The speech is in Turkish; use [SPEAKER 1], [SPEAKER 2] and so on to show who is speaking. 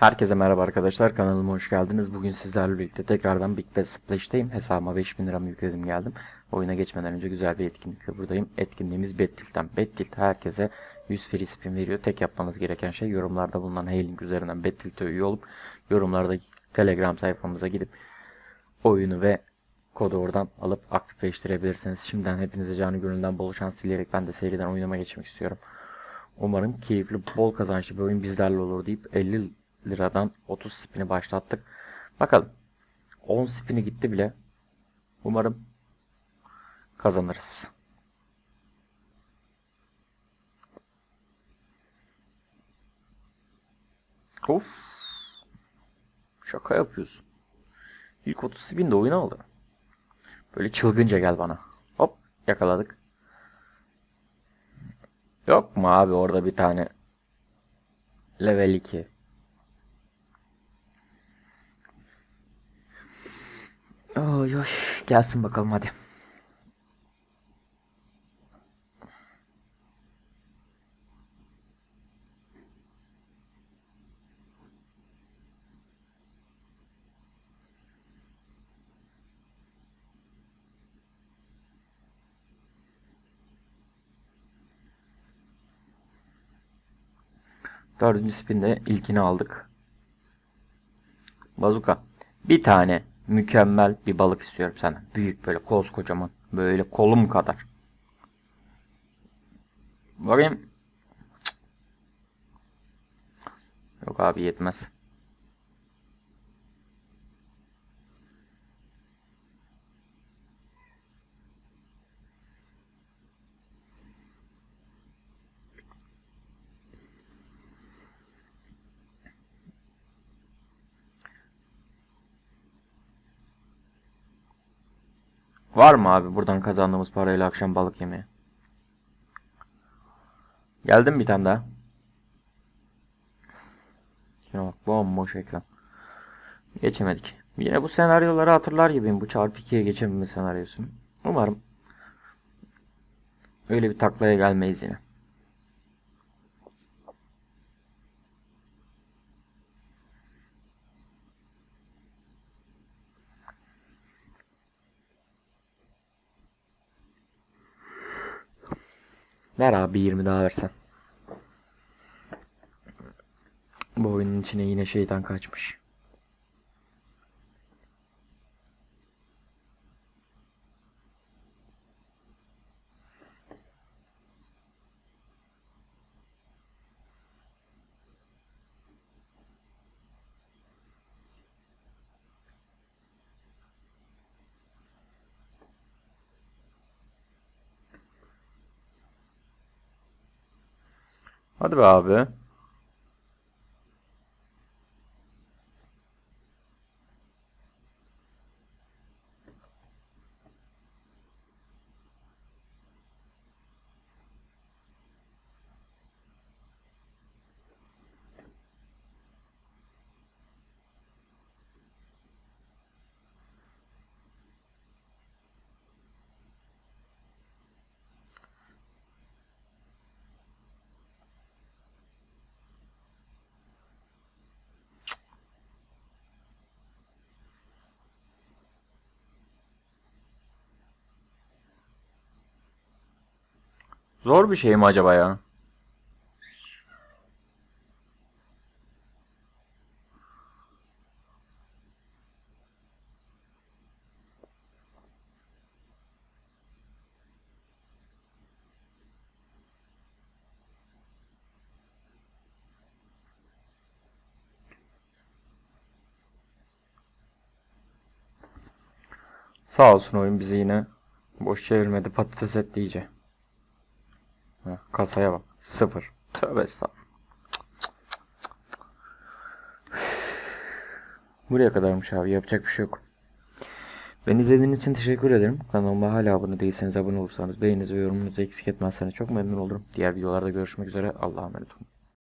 [SPEAKER 1] Herkese merhaba arkadaşlar kanalıma hoş geldiniz. Bugün sizlerle birlikte tekrardan Big Bet Splash'teyim. Hesabıma 5000 liramı yükledim geldim. Oyuna geçmeden önce güzel bir etkinlikle buradayım. Etkinliğimiz Bettilt'ten. Bettilt herkese 100 free spin veriyor. Tek yapmanız gereken şey yorumlarda bulunan H-Link üzerinden Bettilt'e üye olup yorumlardaki Telegram sayfamıza gidip oyunu ve kodu oradan alıp aktifleştirebilirsiniz. Şimdiden hepinize canı gönülden bol şans dileyerek ben de seriden oynama geçmek istiyorum. Umarım keyifli, bol kazançlı bir oyun bizlerle olur deyip 50 liradan 30 spini başlattık. Bakalım. 10 spini gitti bile. Umarım kazanırız. Of. Şaka yapıyorsun. İlk 30 spin de oyuna aldı. Böyle çılgınca gel bana. Hop yakaladık. Yok mu abi orada bir tane level 2. Oy oy gelsin bakalım hadi. Dördüncü spinde ilkini aldık. Bazuka. Bir tane mükemmel bir balık istiyorum senden. Büyük böyle koskocaman. Böyle kolum kadar. Bakayım. Cık. Yok abi yetmez. Var mı abi buradan kazandığımız parayla akşam balık yemeye? Geldim bir tane daha. Şuna bak bomboş ekran. Geçemedik. Yine bu senaryoları hatırlar gibiyim. Bu çarpı 2'ye geçememe senaryosunu. Umarım öyle bir taklaya gelmeyiz yine. Ver abi 20 daha versen. Bu oyunun içine yine şeytan kaçmış. Hadi be abi. Zor bir şey mi acaba ya? Sağ olsun oyun bizi yine boş çevirmedi patates etti iyice. Kasaya bak. Sıfır. Tövbe estağfurullah. Buraya kadarmış abi. Yapacak bir şey yok. Beni izlediğiniz için teşekkür ederim. Kanalıma hala abone değilseniz abone olursanız beğeninizi ve yorumunuzu eksik etmezseniz çok memnun olurum. Diğer videolarda görüşmek üzere. Allah'a emanet olun.